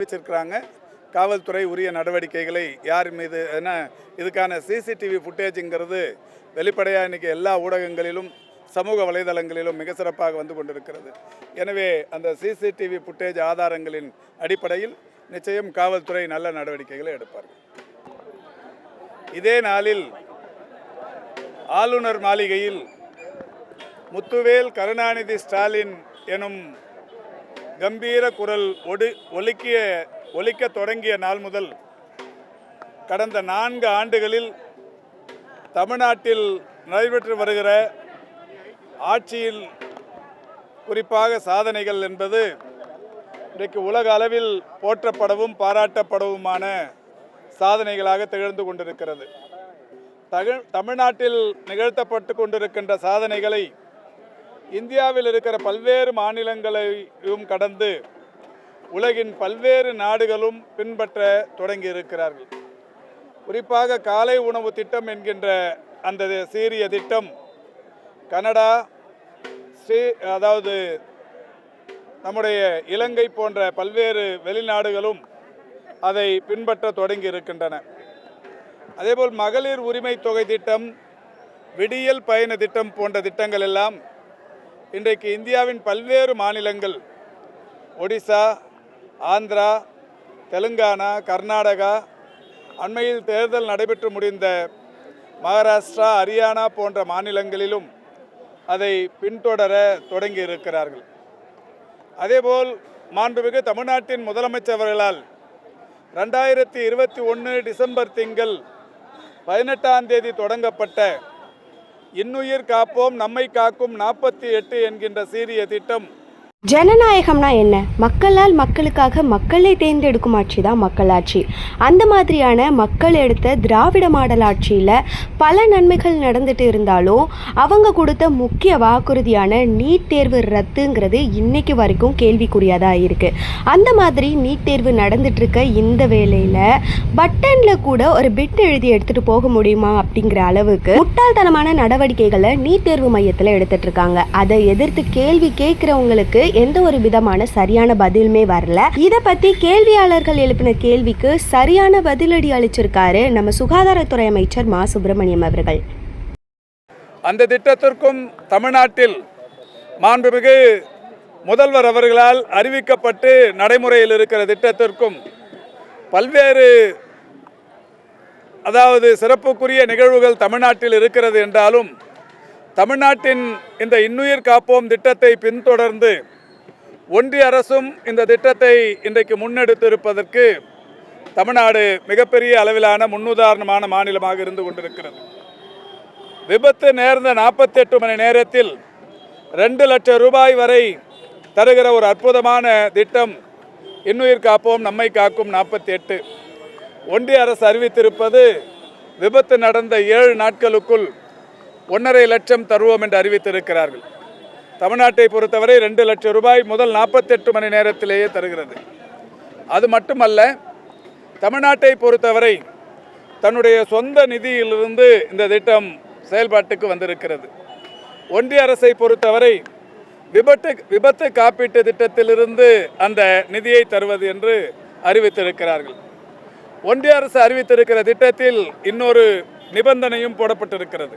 அறிவிச்சிருக்கிறாங்க காவல்துறை உரிய நடவடிக்கைகளை யார் மீது ஏன்னா இதுக்கான சிசிடிவி ஃபுட்டேஜுங்கிறது வெளிப்படையாக இன்றைக்கி எல்லா ஊடகங்களிலும் சமூக வலைதளங்களிலும் மிக சிறப்பாக வந்து கொண்டிருக்கிறது. எனவே அந்த சிசிடிவி ஃபுட்டேஜ் ஆதாரங்களின் அடிப்படையில் நிச்சயம் காவல்துறை நல்ல நடவடிக்கைகளை எடுப்பார்கள். இதே நாளில் ஆளுநர் மாளிகையில் முத்துவேல் கருணாநிதி ஸ்டாலின் எனும் கம்பீர குரல் ஒடு ஒலிக்கிய ஒலிக்க தொடங்கிய நாள் முதல் கடந்த நான்கு ஆண்டுகளில் தமிழ்நாட்டில் நடைபெற்று வருகிற ஆட்சியில் குறிப்பாக சாதனைகள் என்பது இன்றைக்கு உலக அளவில் போற்றப்படவும் பாராட்டப்படவுமான சாதனைகளாக திகழ்ந்து கொண்டிருக்கிறது. தமிழ்நாட்டில் நிகழ்த்தப்பட்டு கொண்டிருக்கின்ற சாதனைகளை இந்தியாவில் இருக்கிற பல்வேறு மாநிலங்களையும் கடந்து உலகின் பல்வேறு நாடுகளும் பின்பற்ற தொடங்கி இருக்கிறார்கள். குறிப்பாக காலை உணவு திட்டம் என்கின்ற அந்த சீரிய திட்டம் கனடா ஸ்ரீ அதாவது நம்முடைய இலங்கை போன்ற பல்வேறு வெளிநாடுகளும் அதை பின்பற்ற தொடங்கி இருக்கின்றன. அதேபோல் மகளிர் உரிமை தொகை திட்டம் விடியல் பயண திட்டம் போன்ற திட்டங்கள் எல்லாம் இன்றைக்கு இந்தியாவின் பல்வேறு மாநிலங்கள் ஒடிசா ஆந்திரா தெலுங்கானா கர்நாடகா அண்மையில் தேர்தல் நடைபெற்று முடிந்த மகாராஷ்டிரா ஹரியானா போன்ற மாநிலங்களிலும் அதை பின்தொடர தொடங்கி இருக்கிறார்கள். அதேபோல் மாண்புமிகு தமிழ்நாட்டின் முதலமைச்சர்களால் ரெண்டாயிரத்தி இருபத்தி ஒன்று டிசம்பர் திங்கள் பதினெட்டாம் தேதி தொடங்கப்பட்ட இன்னுயிர் காப்போம் நம்மை காக்கும் நாற்பத்தி எட்டு என்கின்ற சீரிய திட்டம். ஜனநாயகம்னா என்ன? மக்களால் மக்களுக்காக மக்களை தேர்ந்தெடுக்கும் ஆட்சி தான் மக்களாட்சி. அந்த மாதிரியான மக்கள் எடுத்த திராவிட மாடல் ஆட்சியில் பல நன்மைகள் நடந்துட்டு இருந்தாலும் அவங்க கொடுத்த முக்கிய வாக்குறுதியான நீட் தேர்வு ரத்துங்கிறது இன்னைக்கு வரைக்கும் கேள்விக்குறியாக தான் இருக்குது அந்த மாதிரி நீட் தேர்வு நடந்துட்டுருக்க இந்த வேளையில் பட்டனில் கூட ஒரு பிட் எழுதி எடுத்துகிட்டு போக முடியுமா அப்படிங்கிற அளவுக்கு முட்டாள்தனமான நடவடிக்கைகளை நீட் தேர்வு மையத்தில் எடுத்துகிட்ருக்காங்க அதை எதிர்த்து கேள்வி கேட்குறவங்களுக்கு எந்த ஒரு விதமான சரியான பதிலுமே வரல. இதை பத்தி கேள்வியாளர்கள் எழுப்பின கேள்விக்கு சரியான பதிலடி அளிச்சிருக்காரு நம்ம சுகாதாரத்துறை அமைச்சர் மா. சுப்பிரமணியம் அவர்கள். அந்த திட்டத்திற்கும் தமிழ்நாட்டில் மாண்புமிகு முதல்வர் அவர்களால் அறிவிக்கப்பட்டு நடைமுறையில் இருக்கிற திட்டத்திற்கும் பல்வேறு அதாவது சிறப்புக்குரிய நிகழ்வுகள் தமிழ்நாட்டில் இருக்கிறது என்றாலும் தமிழ்நாட்டின் இந்த இன்னுயிர் காப்போம் திட்டத்தை பின்தொடர்ந்து ஒன்றிய அரசும் இந்த திட்டத்தை இன்றைக்கு முன்னெடுத்திருப்பதற்கு தமிழ்நாடு மிகப்பெரிய அளவிலான முன்னுதாரணமான மாநிலமாக இருந்து கொண்டிருக்கிறது. விபத்து நேர்ந்த நாற்பத்தெட்டு மணி நேரத்தில் ரெண்டு லட்சம் ரூபாய் வரை தருகிற ஒரு அற்புதமான திட்டம் இன்னுயிர் காப்போம் நம்மை காக்கும் நாற்பத்தி எட்டு ஒன்றிய அரசு அறிவித்திருப்பது விபத்து நடந்த ஏழு நாட்களுக்குள் ஒன்றரை லட்சம் தருவோம் என்று அறிவித்திருக்கிறார்கள். தமிழ்நாட்டை பொறுத்தவரை ரெண்டு லட்சம் ரூபாய் முதல் நாற்பத்தெட்டு மணி நேரத்திலேயே தருகிறது. அது மட்டுமல்ல தமிழ்நாட்டை பொறுத்தவரை தன்னுடைய சொந்த நிதியிலிருந்து இந்த திட்டம் செயல்பாட்டுக்கு வந்திருக்கிறது. ஒன்றிய அரசை பொறுத்தவரை விபத்து விபத்து காப்பீட்டு திட்டத்திலிருந்து அந்த நிதியை தருவது என்று அறிவித்திருக்கிறார்கள். ஒன்றிய அரசு அறிவித்திருக்கிற திட்டத்தில் இன்னொரு நிபந்தனையும் போடப்பட்டிருக்கிறது.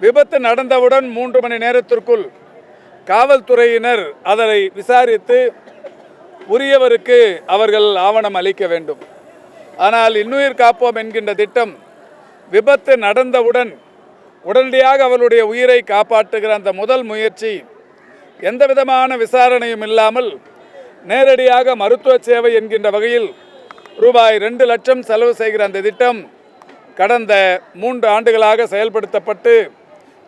விபத்து நடந்தவுடன் மூன்று மணி நேரத்திற்குள் காவல்துறையினர் அதனை விசாரித்து உரியவருக்கு அவர்கள் ஆவணம் அளிக்க வேண்டும். ஆனால் இன்னுயிர் காப்போம் என்கின்ற திட்டம் விபத்து நடந்தவுடன் உடனடியாக அவளுடைய உயிரை காப்பாற்றுகிற அந்த முதல் முயற்சி எந்த விதமான விசாரணையும் இல்லாமல் நேரடியாக மருத்துவ சேவை என்கின்ற வகையில் ரூபாய் ரெண்டு லட்சம் செலவு செய்கிற அந்த திட்டம் கடந்த மூன்று ஆண்டுகளாக செயல்படுத்தப்பட்டு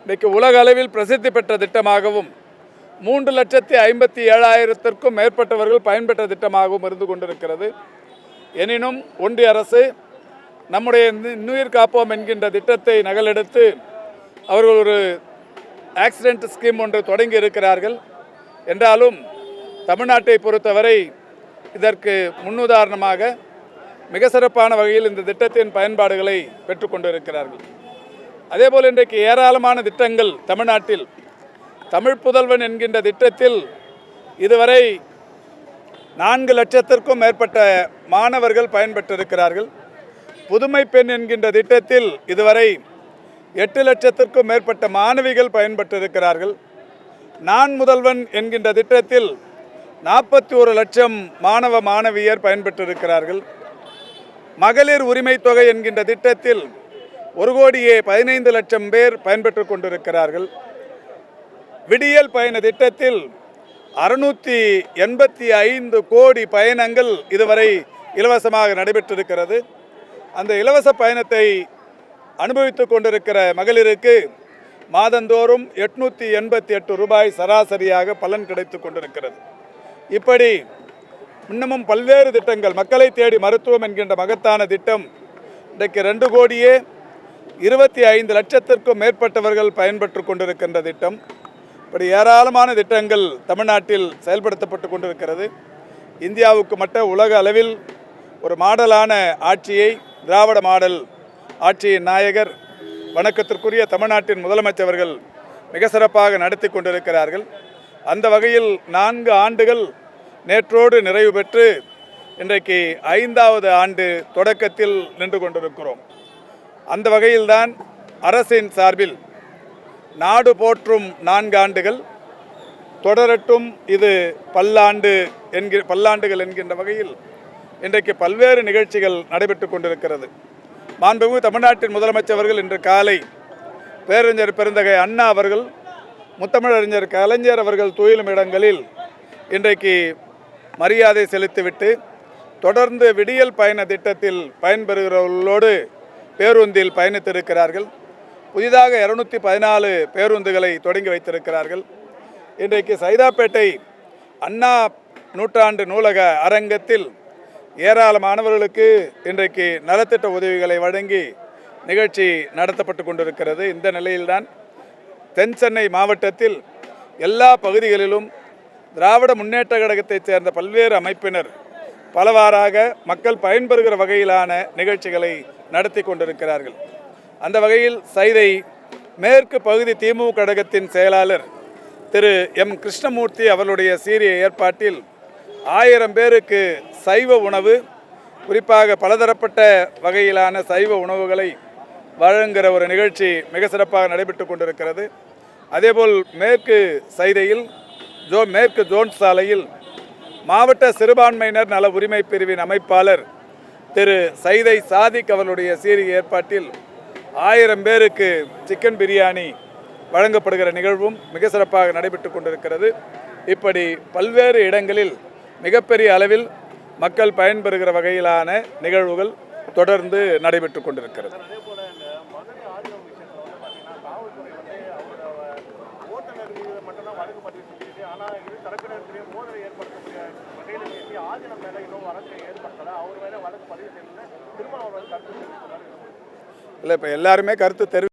இன்றைக்கு உலக அளவில் பிரசித்தி பெற்ற திட்டமாகவும் மூன்று லட்சத்தி ஐம்பத்தி ஏழாயிரத்திற்கும் மேற்பட்டவர்கள் பயன்பெற்ற திட்டமாகவும் இருந்து கொண்டிருக்கிறது. எனினும் ஒன்றிய அரசு நம்முடைய இந்த இன்னுயிர் காப்போம் என்கின்ற திட்டத்தை நகலெடுத்து அவர்கள் ஒரு ஆக்சிடென்ட் ஸ்கீம் ஒன்று தொடங்கி இருக்கிறார்கள். என்றாலும் தமிழ்நாட்டை பொறுத்தவரை இதற்கு முன்னுதாரணமாக மிக சிறப்பான வகையில் இந்த திட்டத்தின் பயன்பாடுகளை பெற்றுக்கொண்டிருக்கிறார்கள் அதேபோல் இன்றைக்கு ஏராளமான திட்டங்கள் தமிழ்நாட்டில் தமிழ் புதல்வன் என்கின்ற திட்டத்தில் இதுவரை நான்கு லட்சத்திற்கும் மேற்பட்ட மாணவர்கள் பயன்பெற்றிருக்கிறார்கள். புதுமை பெண் என்கின்ற திட்டத்தில் இதுவரை எட்டு லட்சத்திற்கும் மேற்பட்ட மாணவிகள் பயன்பெற்றிருக்கிறார்கள். நான் முதல்வன் என்கின்ற திட்டத்தில் நாற்பத்தி ஒரு லட்சம் மாணவ மாணவியர் பயன்பெற்றிருக்கிறார்கள். மகளிர் உரிமை தொகை என்கின்ற திட்டத்தில் ஒரு கோடியே பதினைந்து லட்சம் பேர் பயன்பெற்று கொண்டிருக்கிறார்கள். விடியல் பயண திட்டத்தில் அறுநூற்றி எண்பத்தி ஐந்து கோடி பயணங்கள் இதுவரை இலவசமாக நடைபெற்றிருக்கிறது. அந்த இலவச பயணத்தை அனுபவித்துக் கொண்டிருக்கிற மகளிருக்கு மாதந்தோறும் எட்நூற்றி எண்பத்தி எட்டு ரூபாய் சராசரியாக பலன் கிடைத்து கொண்டிருக்கிறது. இப்படி இன்னமும் பல்வேறு திட்டங்கள் மக்களை தேடி மருத்துவம் என்கின்ற மகத்தான திட்டம் இன்றைக்கு ரெண்டு கோடியே இருபத்தி ஐந்து லட்சத்திற்கும் மேற்பட்டவர்கள் பயன்பெற்று கொண்டிருக்கின்ற திட்டம் இப்படி ஏராளமான திட்டங்கள் தமிழ்நாட்டில் செயல்படுத்தப்பட்டு கொண்டிருக்கிறது. இந்தியாவுக்கு மட்ட உலக அளவில் ஒரு மாடலான ஆட்சியை திராவிட மாடல் ஆட்சியின் நாயகர் வணக்கத்திற்குரிய தமிழ்நாட்டின் முதலமைச்சர்கள் மிக சிறப்பாக நடத்தி கொண்டிருக்கிறார்கள். அந்த வகையில் நான்கு ஆண்டுகள் நேற்றோடு நிறைவு பெற்று இன்றைக்கு ஐந்தாவது ஆண்டு தொடக்கத்தில் நின்று கொண்டிருக்கிறோம். அந்த வகையில்தான் அரசின் சார்பில் நாடு போற்றும் நான்கு ஆண்டுகள் தொடரட்டும் இது பல்லாண்டு என்கிற பல்லாண்டுகள் என்கின்ற வகையில் இன்றைக்கு பல்வேறு நிகழ்ச்சிகள் நடைபெற்று கொண்டிருக்கிறது. மாண்புமிகு தமிழ்நாட்டின் முதலமைச்சர்கள் இன்று காலை பேரறிஞர் பெருந்தகை அண்ணா அவர்கள் முத்தமிழறிஞர் கலைஞர் அவர்கள் துயிலும் இடங்களில் இன்றைக்கு மரியாதை செலுத்திவிட்டு தொடர்ந்து விடியல் பயண திட்டத்தில் பயன்பெறுகிறவர்களோடு பேருந்தில் பயணித்திருக்கிறார்கள். புதிதாக இருநூத்தி பதினாலு பேருந்துகளை தொடங்கி வைத்திருக்கிறார்கள். இன்றைக்கு சைதாப்பேட்டை அண்ணா நூற்றாண்டு நூலக அரங்கத்தில் ஏராளமானவர்களுக்கு இன்றைக்கு நலத்திட்ட உதவிகளை வழங்கி நிகழ்ச்சி நடத்தப்பட்டு கொண்டிருக்கிறது. இந்த நிலையில்தான் தென் சென்னை மாவட்டத்தில் எல்லா பகுதிகளிலும் திராவிட முன்னேற்ற கழகத்தைச் சேர்ந்த பல்வேறு அமைப்பினர் பலவாறாக மக்கள் பயன்பெறுகிற வகையிலான நிகழ்ச்சிகளை நடத்தி கொண்டிருக்கிறார்கள். அந்த வகையில் சைதை மேற்கு பகுதி திமுக கழகத்தின் செயலாளர் திரு எம் கிருஷ்ணமூர்த்தி அவர்களுடைய சீரிய ஏற்பாட்டில் ஆயிரம் பேருக்கு சைவ உணவு குறிப்பாக பலதரப்பட்ட வகையிலான சைவ உணவுகளை வழங்குகிற ஒரு நிகழ்ச்சி மிக சிறப்பாக நடைபெற்று கொண்டிருக்கிறது. அதேபோல் மேற்கு சைதையில் ஜோ மேற்கு ஜோன் சாலையில் மாவட்ட சிறுபான்மையினர் நல உரிமை பிரிவின் அமைப்பாளர் திரு சைதை சாதிக் அவர்களுடைய சீரிய ஏற்பாட்டில் ஆயிரம் பேருக்கு சிக்கன் பிரியாணி வழங்கப்படுகிற நிகழ்வும் மிக சிறப்பாக நடைபெற்று கொண்டிருக்கிறது. இப்படி பல்வேறு இடங்களில் மிகப்பெரிய அளவில் மக்கள் பயன்பெறுகிற வகையிலான நிகழ்வுகள் தொடர்ந்து நடைபெற்று கொண்டிருக்கிறது. இல்லை இப்போ எல்லாருமே கருத்து தெரிவி